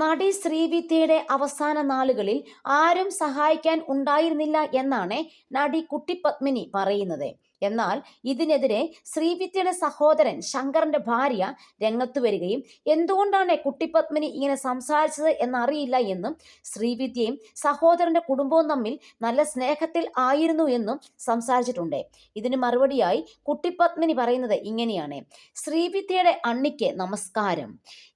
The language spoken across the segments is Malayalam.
നടി ശ്രീവിദ്യയുടെ അവസാന നാളുകളിൽ ആരും സഹായിക്കാൻ ഉണ്ടായിരുന്നില്ല എന്നാണ് നടി കുട്ടിപത്മിനി പറയുന്നത്. എന്നാൽ ഇതിനെതിരെ ശ്രീവിദ്യയുടെ സഹോദരൻ ശങ്കറിന്റെ ഭാര്യ രംഗത്തു വരികയും എന്തുകൊണ്ടാണ് കുട്ടിപത്മിനി ഇങ്ങനെ സംസാരിച്ചത് എന്നറിയില്ല എന്നും ശ്രീവിദ്യയും സഹോദരന്റെ കുടുംബവും തമ്മിൽ നല്ല സ്നേഹത്തിൽ ആയിരുന്നു എന്നും സംസാരിച്ചിട്ടുണ്ട്. ഇതിന് മറുപടിയായി കുട്ടിപത്മിനി പറയുന്നത് ഇങ്ങനെയാണ്. ശ്രീവിദ്യയുടെ അണ്ണിക്ക് നമസ്കാരം.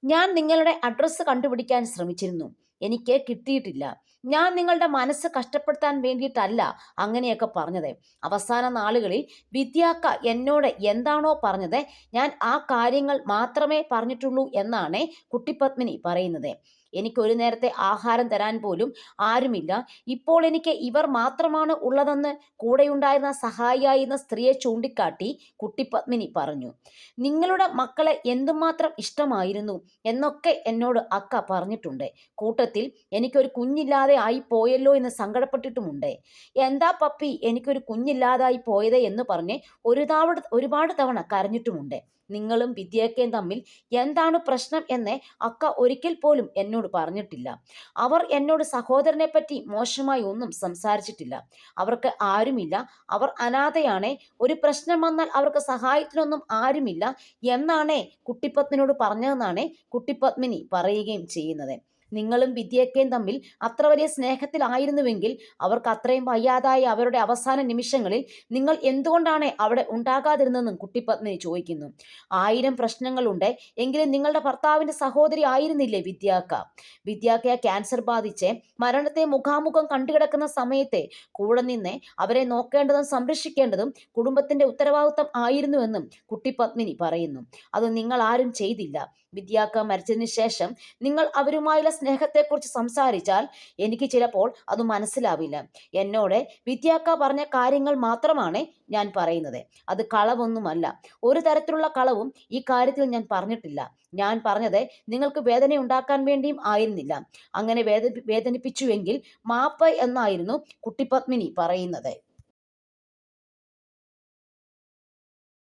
ഞാൻ നിങ്ങളുടെ അഡ്രസ്സ് കണ്ടുപിടിക്കാൻ ശ്രമിച്ചിരുന്നു. എനിക്ക് കിട്ടിയിട്ടില്ല. ഞാൻ നിങ്ങളുടെ മനസ്സ് കഷ്ടപ്പെടുത്താൻ വേണ്ടിയിട്ടല്ല അങ്ങനെയൊക്കെ പറഞ്ഞത്. അവസാന നാളുകളിൽ വിദ്യാക്ക എന്നോട് എന്താണോ പറഞ്ഞത് ഞാൻ ആ കാര്യങ്ങൾ മാത്രമേ പറഞ്ഞിട്ടുള്ളൂ എന്നാണ് കുട്ടിപത്മിനി പറയുന്നത്. എനിക്ക് ഒരു നേരത്തെ ആഹാരം തരാൻ പോലും ആരുമില്ല. ഇപ്പോൾ എനിക്ക് ഇവർ മാത്രമാണ് ഉള്ളതെന്ന് കൂടെയുണ്ടായിരുന്ന സഹായിയായിരുന്ന സ്ത്രീയെ ചൂണ്ടിക്കാട്ടി കുട്ടിപത്മിനി പറഞ്ഞു നിങ്ങളുടെ മക്കളെ എന്തുമാത്രം ഇഷ്ടമായിരുന്നു? എന്നൊക്കെ എന്നോട് അക്ക പറഞ്ഞിട്ടുണ്ട്. കൂട്ടത്തിൽ എനിക്കൊരു കുഞ്ഞില്ലാതെ ആയി പോയല്ലോ എന്ന് സങ്കടപ്പെട്ടിട്ടുമുണ്ട്. എന്താ പപ്പി എനിക്കൊരു കുഞ്ഞില്ലാതായി പോയത് എന്ന് പറഞ്ഞ് ഒരു ഒരുപാട് തവണ കരഞ്ഞിട്ടുമുണ്ട്. നിങ്ങളും വിദ്യയൊക്കെയും തമ്മിൽ എന്താണ് പ്രശ്നം എന്ന് അക്ക ഒരിക്കൽ പോലും എന്നോട് പറഞ്ഞിട്ടില്ല. അവർ എന്നോട് സഹോദരനെ പറ്റി മോശമായി ഒന്നും സംസാരിച്ചിട്ടില്ല. അവർക്ക് ആരുമില്ല. അവർ അനാഥയാണ്. ഒരു പ്രശ്നം വന്നാൽ അവർക്ക് സഹായത്തിനൊന്നും ആരുമില്ല എന്നാണ് കുട്ടിപ്പത്മിനോട് പറഞ്ഞതെന്നാണ് കുട്ടിപ്പത്മിനി പറയുകയും ചെയ്യുന്നത്. നിങ്ങളും വിദ്യയൊക്കെയും തമ്മിൽ അത്ര വലിയ സ്നേഹത്തിലായിരുന്നുവെങ്കിൽ അവർക്ക് അത്രയും വയ്യാതായി അവരുടെ അവസാന നിമിഷങ്ങളിൽ നിങ്ങൾ എന്തുകൊണ്ടാണ് അവിടെ ഉണ്ടാകാതിരുന്നതെന്നും കുട്ടിപത്നി ചോദിക്കുന്നു. ആയിരം പ്രശ്നങ്ങളുണ്ട് എങ്കിലും നിങ്ങളുടെ ഭർത്താവിന്റെ സഹോദരി ആയിരുന്നില്ലേ വിദ്യാക്ക? വിദ്യാക്കയെ ക്യാൻസർ ബാധിച്ച് മരണത്തെ മുഖാമുഖം കണ്ടുകിടക്കുന്ന സമയത്തെ കൂടെ നിന്ന് അവരെ നോക്കേണ്ടതും സംരക്ഷിക്കേണ്ടതും കുടുംബത്തിന്റെ ഉത്തരവാദിത്വം ആയിരുന്നുവെന്നും കുട്ടിപത്മിനി പറയുന്നു. അത് നിങ്ങൾ ആരും ചെയ്തില്ല. വിദ്യാക്ക മരിച്ചതിന് ശേഷം നിങ്ങൾ അവരുമായുള്ള സ്നേഹത്തെക്കുറിച്ച് സംസാരിച്ചാൽ എനിക്ക് ചിലപ്പോൾ അത് മനസ്സിലാവില്ല. എന്നോട് വിദ്യാക്ക പറഞ്ഞ കാര്യങ്ങൾ മാത്രമാണ് ഞാൻ പറയുന്നത്. അത് കളവൊന്നുമല്ല. ഒരു തരത്തിലുള്ള കളവും ഈ കാര്യത്തിൽ ഞാൻ പറഞ്ഞിട്ടില്ല. ഞാൻ പറഞ്ഞത് നിങ്ങൾക്ക് വേദന ഉണ്ടാക്കാൻ വേണ്ടിയും ആയിരുന്നില്ല. അങ്ങനെ വേദ വേദനിപ്പിച്ചുവെങ്കിൽ മാപ്പ് എന്നായിരുന്നു കുട്ടിപത്മിനി പറയുന്നത്.